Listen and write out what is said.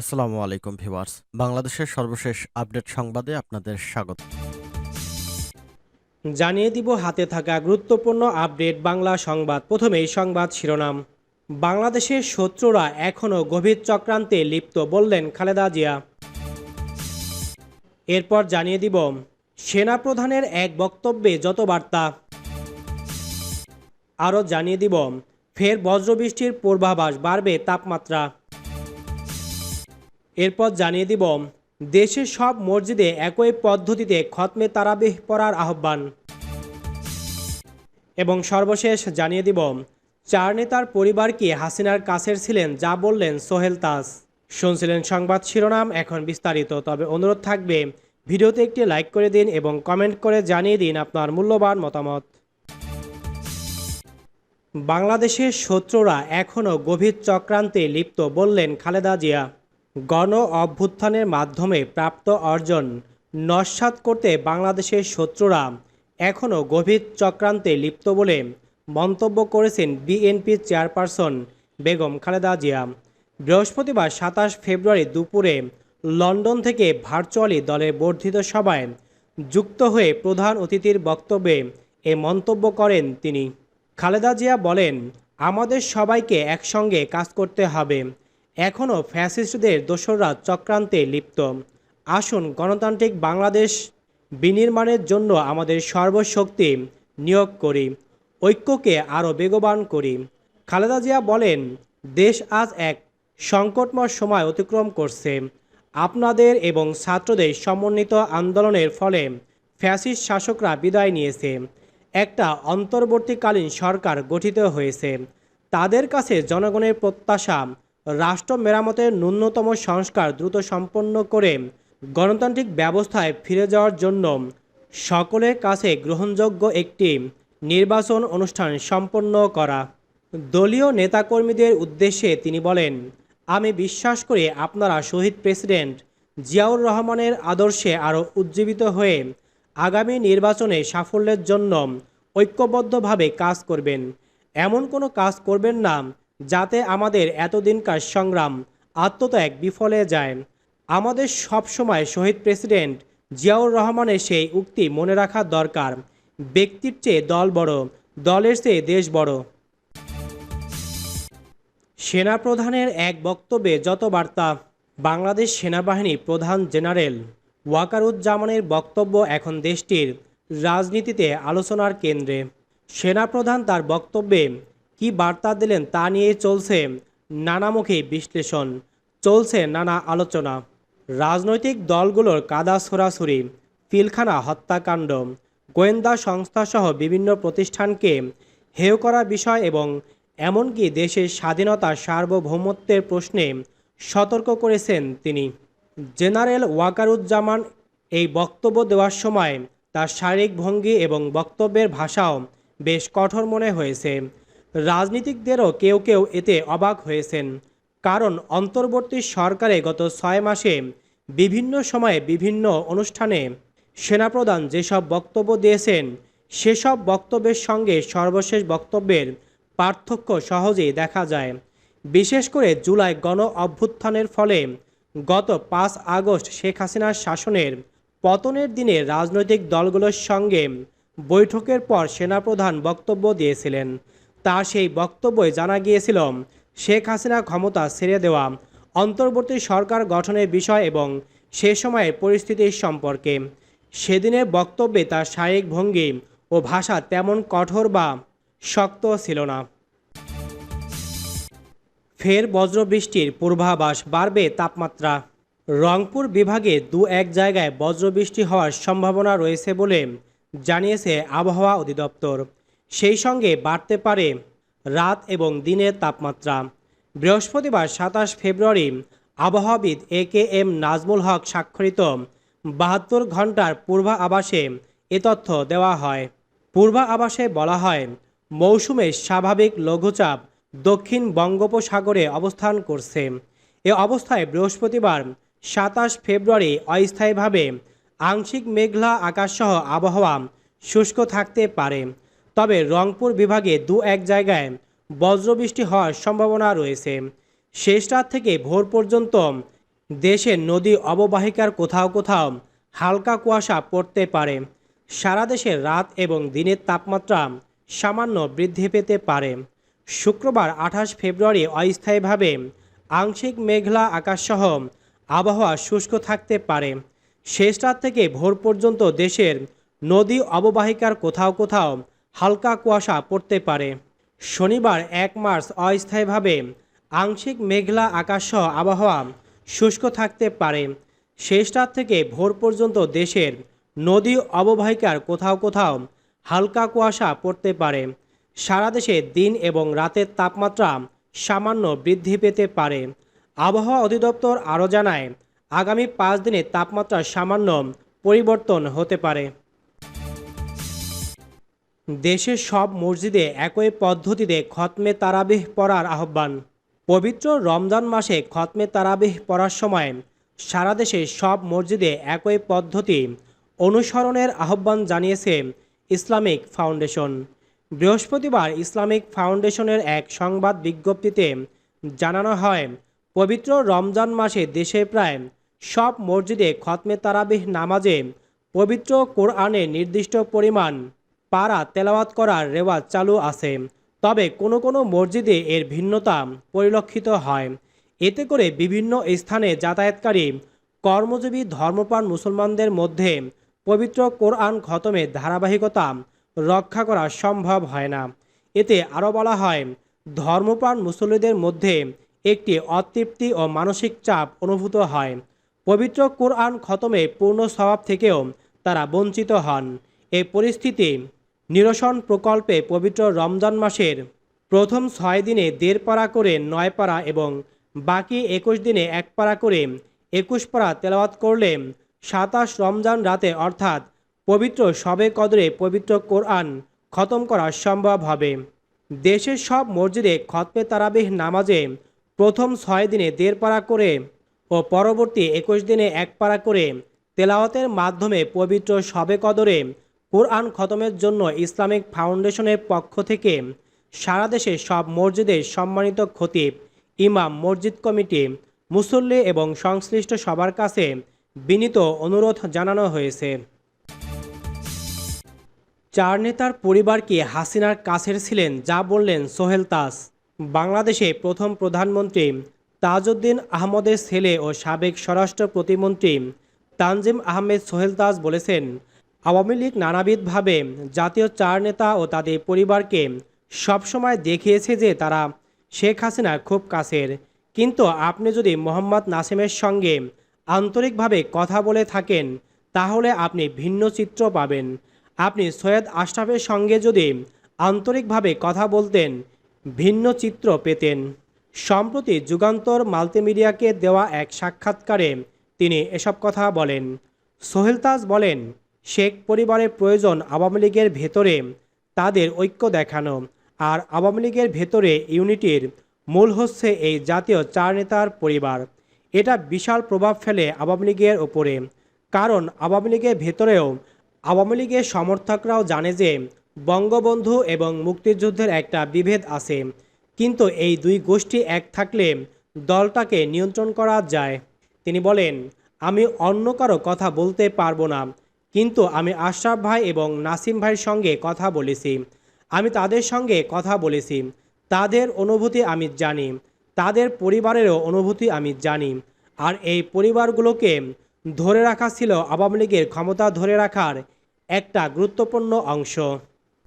আসসালামু আলাইকুম ভিউয়ার্স। বাংলাদেশের সর্বশেষ আপডেট সংবাদে আপনাদের স্বাগত। জানিয়ে দিব হাতে থাকা গুরুত্বপূর্ণ আপডেট বাংলা সংবাদ। প্রথমেই সংবাদ শিরোনাম। বাংলাদেশের শত্রুরা এখনও গভীর চক্রান্তে লিপ্ত বললেন খালেদা জিয়া। এরপর জানিয়ে দিব, সেনাপ্রধানের এক বক্তব্যে যত বার্তা। আরও জানিয়ে দিব, ফের বজ্রবৃষ্টির পূর্বাভাস বাড়বে তাপমাত্রা। এরপর জানিয়ে দিব, দেশের সব মসজিদে একই পদ্ধতিতে খতমে তারাবিহ পড়ার আহ্বান। এবং সর্বশেষ জানিয়ে দিব, চার নেতার পরিবার কি হাসিনার কাছের ছিলেন যা বললেন সোহেল তাস। শুনছিলেন সংবাদ শিরোনাম, এখন বিস্তারিত। তবে অনুরোধ থাকবে, ভিডিওতে একটি লাইক করে দিন এবং কমেন্ট করে জানিয়ে দিন আপনার মূল্যবান মতামত। বাংলাদেশের শত্রুরা এখনও গভীর চক্রান্তে লিপ্ত, বললেন খালেদা জিয়া। গণ অভ্যুত্থানের মাধ্যমে প্রাপ্ত অর্জন নস্বাত করতে বাংলাদেশের শত্রুরা এখনও গভীর চক্রান্তে লিপ্ত বলে মন্তব্য করেছেন বিএনপির চেয়ারপারসন বেগম খালেদা জিয়া। বৃহস্পতিবার সাতাশ ফেব্রুয়ারি দুপুরে লন্ডন থেকে ভার্চুয়ালি দলের বর্ধিত সভায় যুক্ত হয়ে প্রধান অতিথির বক্তব্যে এ মন্তব্য করেন তিনি। খালেদা জিয়া বলেন, আমাদের সবাইকে একসঙ্গে কাজ করতে হবে। এখনও ফ্যাসিস্টদের দোসররা চক্রান্তে লিপ্ত। আসুন, গণতান্ত্রিক বাংলাদেশ বিনির্মাণের জন্য আমাদের সর্বশক্তি নিয়োগ করি, ঐক্যকে আরও বেগবান করি। খালেদা জিয়া বলেন, দেশ আজ এক সংকটময় সময় অতিক্রম করছে। আপনাদের এবং ছাত্রদের সমন্বিত আন্দোলনের ফলে ফ্যাসিস্ট শাসকরা বিদায় নিয়েছে। একটা অন্তর্বর্তীকালীন সরকার গঠিত হয়েছে। তাদের কাছে জনগণের প্রত্যাশা রাষ্ট্র মেরামতের ন্যূনতম সংস্কার দ্রুত সম্পন্ন করে গণতান্ত্রিক ব্যবস্থায় ফিরে যাওয়ার জন্য সকলের কাছে গ্রহণযোগ্য একটি নির্বাচন অনুষ্ঠান সম্পন্ন করা। দলীয় নেতাকর্মীদের উদ্দেশ্যে তিনি বলেন, আমি বিশ্বাস করি আপনারা শহীদ প্রেসিডেন্ট জিয়াউর রহমানের আদর্শে আরও উজ্জীবিত হয়ে আগামী নির্বাচনে সাফল্যের জন্য ঐক্যবদ্ধভাবে কাজ করবেন। এমন কোনো কাজ করবেন না যাতে আমাদের এতদিনকার সংগ্রাম আত্মত্যাগ বিফলে যায়। আমাদের সবসময় শহীদ প্রেসিডেন্ট জিয়াউর রহমানের সেই উক্তি মনে রাখা দরকার। ব্যক্তির চেয়ে দল বড়, দলের চেয়ে দেশ বড়। সেনাপ্রধানের এক বক্তব্যে যত বার্তা, বাংলাদেশ সেনাবাহিনী প্রধান জেনারেল ওয়াকারুজ্জামানের বক্তব্য এখন দেশটির রাজনীতিতে আলোচনার কেন্দ্রে। সেনাপ্রধান তার বক্তব্যে কি বার্তা দিলেন তা নিয়ে চলছে নানামুখী বিশ্লেষণ। চলছে নানা আলোচনা। রাজনৈতিক দলগুলোর কাদা ছোড়াছুরি পিলখানা হত্যাকাণ্ড, গোয়েন্দা সংস্থাসহ বিভিন্ন প্রতিষ্ঠানকে হেয় করা বিষয় এবং এমনকি দেশের স্বাধীনতা সার্বভৌমত্বের প্রশ্নে সতর্ক করেছেন তিনি। জেনারেল ওয়াকারুজ্জামান এই বক্তব্য দেওয়ার সময় তার শারীরিক ভঙ্গি এবং বক্তব্যের ভাষাও বেশ কঠোর মনে হয়েছে। রাজনীতিকদেরও কেউ কেউ এতে অবাক হয়েছেন। কারণ অন্তর্বর্তী সরকারে গত ছয় মাসে বিভিন্ন সময়ে বিভিন্ন অনুষ্ঠানে সেনাপ্রধান যেসব বক্তব্য দিয়েছেন, সেসব বক্তব্যের সঙ্গে সর্বশেষ বক্তব্যের পার্থক্য সহজেই দেখা যায়। বিশেষ করে জুলাই গণ অভ্যুত্থানের ফলে গত পাঁচ আগস্ট শেখ হাসিনার শাসনের পতনের দিনে রাজনৈতিক দলগুলোর সঙ্গে বৈঠকের পর সেনাপ্রধান বক্তব্য দিয়েছিলেন। তার সেই বক্তব্যে জানা গিয়েছিল, শেখ হাসিনা ক্ষমতা ছেড়ে দেওয়া, অন্তর্বর্তী সরকার গঠনের বিষয় এবং সে সময়ের পরিস্থিতির সম্পর্কে। সেদিনের বক্তব্যে তার শারীরিক ভঙ্গি ও ভাষা তেমন কঠোর বা শক্ত ছিল না। ফের বজ্রবৃষ্টির পূর্বাভাস বাড়বে তাপমাত্রা। রংপুর বিভাগে দু এক জায়গায় বজ্রবৃষ্টি হওয়ার সম্ভাবনা রয়েছে বলে জানিয়েছে আবহাওয়া অধিদপ্তর। সেই সঙ্গে বাড়তে পারে রাত এবং দিনের তাপমাত্রা। বৃহস্পতিবার সাতাশ ফেব্রুয়ারি আবহাওয়াবিদ এ কে এম নাজমুল হক স্বাক্ষরিত বাহাত্তর ঘণ্টার পূর্বা আবাসে এ তথ্য দেওয়া হয়। পূর্বা আবাসে বলা হয়, মৌসুমে স্বাভাবিক লঘুচাপ দক্ষিণ বঙ্গোপসাগরে অবস্থান করছে। এ অবস্থায় বৃহস্পতিবার সাতাশ ফেব্রুয়ারি অস্থায়ীভাবে আংশিক মেঘলা আকাশসহ আবহাওয়া শুষ্ক থাকতে পারে। তবে রংপুর বিভাগে দু এক জায়গায় বজ্রবৃষ্টি হওয়ার সম্ভাবনা রয়েছে। শেষ রাত থেকে ভোর পর্যন্ত দেশের নদী অববাহিকার কোথাও কোথাও হালকা কুয়াশা পড়তে পারে। সারা দেশে রাত এবং দিনের তাপমাত্রা সামান্য বৃদ্ধি পেতে পারে। শুক্রবার আঠাশ ফেব্রুয়ারি অস্থায়ীভাবে আংশিক মেঘলা আকাশসহ আবহাওয়া শুষ্ক থাকতে পারে। শেষ রাত থেকে ভোর পর্যন্ত দেশের নদী অববাহিকার কোথাও কোথাও হালকা কুয়াশা পড়তে পারে। শনিবার এক মার্চ অস্থায়ীভাবে আংশিক মেঘলা আকাশসহ আবহাওয়া শুষ্ক থাকতে পারে। শেষ রাত থেকে ভোর পর্যন্ত দেশের নদী অববাহিকার কোথাও কোথাও হালকা কুয়াশা পড়তে পারে। সারা দেশে দিন এবং রাতের তাপমাত্রা সামান্য বৃদ্ধি পেতে পারে। আবহাওয়া অধিদপ্তর আরও জানায়, আগামী পাঁচ দিনে তাপমাত্রা সামান্য পরিবর্তন হতে পারে। দেশের সব মসজিদে একই পদ্ধতিতে খতমে তারাবিহ পড়ার আহ্বান। পবিত্র রমজান মাসে খতমে তারাবিহ পড়ার সময় সারা দেশে সব মসজিদে একই পদ্ধতি অনুসরণের আহ্বান জানিয়েছে ইসলামিক ফাউন্ডেশন। বৃহস্পতিবার ইসলামিক ফাউন্ডেশনের এক সংবাদ বিজ্ঞপ্তিতে জানানো হয়, পবিত্র রমজান মাসে দেশে প্রায় সব মসজিদে খতমে তারাবিহ নামাজে পবিত্র কোরআনে নির্দিষ্ট পরিমাণ পারা তেলাওয়াত করার রেওয়াজ চালু আছে। তবে কোনো কোনো মসজিদে এর ভিন্নতা পরিলক্ষিত হয়। এতে করে বিভিন্ন স্থানে যাতায়াতকারী, কর্মজীবী, ধর্মপ্রাণ মুসলমানদের মধ্যে পবিত্র কোরআন খতমে ধারাবাহিকতা রক্ষা করা সম্ভব হয় না। এতে আরও বলা হয়, ধর্মপ্রাণ মুসল্লিদের মধ্যে একটি অতৃপ্তি ও মানসিক চাপ অনুভূত হয়। পবিত্র কোরআন খতমে পূর্ণ স্বভাব থেকেও তারা বঞ্চিত হন। এই পরিস্থিতি নিরসন প্রকল্পে পবিত্র রমজান মাসের প্রথম ছয় দিনে দেড় পারা করে নয় পারা এবং বাকি একুশ দিনে এক পারা করে একুশ পারা তেলাওয়াত করলে সাতাশ রমজান রাতে অর্থাৎ পবিত্র শবে কদরে পবিত্র কোরআন খতম করা সম্ভব হবে। দেশের সব মসজিদে খতমে তারাবিহ নামাজে প্রথম ছয় দিনে দেড় পারা করে ও পরবর্তী একুশ দিনে এক পারা করে তেলাওয়াতের মাধ্যমে পবিত্র শবে কদরে কোরআন খতমের জন্য ইসলামিক ফাউন্ডেশনের পক্ষ থেকে সারা দেশে সব মসজিদের সম্মানিত খতিব, ইমাম, মসজিদ কমিটি, মুসল্লি এবং সংশ্লিষ্ট সবার কাছে বিনীত অনুরোধ জানানো হয়েছে। চার নেতার পরিবারকে হাসিনার কাছের ছিলেন যা বললেন সোহেল তাস? বাংলাদেশে প্রথম প্রধানমন্ত্রী তাজউদ্দিন আহমদের ছেলে ও সাবেক স্বরাষ্ট্র প্রতিমন্ত্রী তানজিম আহমেদ সোহেল তাজ বলেছেন আওয়ামী লীগ নানাবিধভাবে জাতীয় চার নেতা ও তাদের পরিবারকে সবসময় দেখিয়েছে যে তারা শেখ হাসিনার খুব কাছের। কিন্তু আপনি যদি মোহাম্মদ নাসিমের সঙ্গে আন্তরিকভাবে কথা বলে থাকেন, তাহলে আপনি ভিন্ন চিত্র পাবেন। আপনি সৈয়দ আশরাফের সঙ্গে যদি আন্তরিকভাবে কথা বলতেন, ভিন্ন চিত্র পেতেন। সম্প্রতি যুগান্তর মাল্টিমিডিয়াকে দেওয়া এক সাক্ষাৎকারে তিনি এসব কথা বলেন। সোহেলতাজ বলেন শেখ পরিবারের প্রয়োজন আওয়ামী লীগের ভেতরে তাদের ঐক্য দেখানো। আর আওয়ামী লীগের ভেতরে ইউনিটির মূল হচ্ছে এই জাতীয় চার নেতার পরিবার। এটা বিশাল প্রভাব ফেলে আওয়ামী লীগের ওপরে। কারণ আওয়ামী লীগের ভেতরেও আওয়ামী লীগের সমর্থকরাও জানে যে বঙ্গবন্ধু এবং মুক্তিযুদ্ধের একটা বিভেদ আছে। কিন্তু এই দুই গোষ্ঠী এক থাকলে দলটাকে নিয়ন্ত্রণ করা যায়। তিনি বলেন, আমি অন্য কারও কথা বলতে পারব না। কিন্তু আমি আশরাফ ভাই এবং নাসিম ভাইয়ের সঙ্গে কথা বলেছি। আমি তাদের সঙ্গে কথা বলেছি। তাদের অনুভূতি আমি জানি। তাদের পরিবারেরও অনুভূতি আমি জানি। আর এই পরিবারগুলোকে ধরে রাখা ছিল আওয়ামী লীগের ক্ষমতা ধরে রাখার একটা গুরুত্বপূর্ণ অংশ।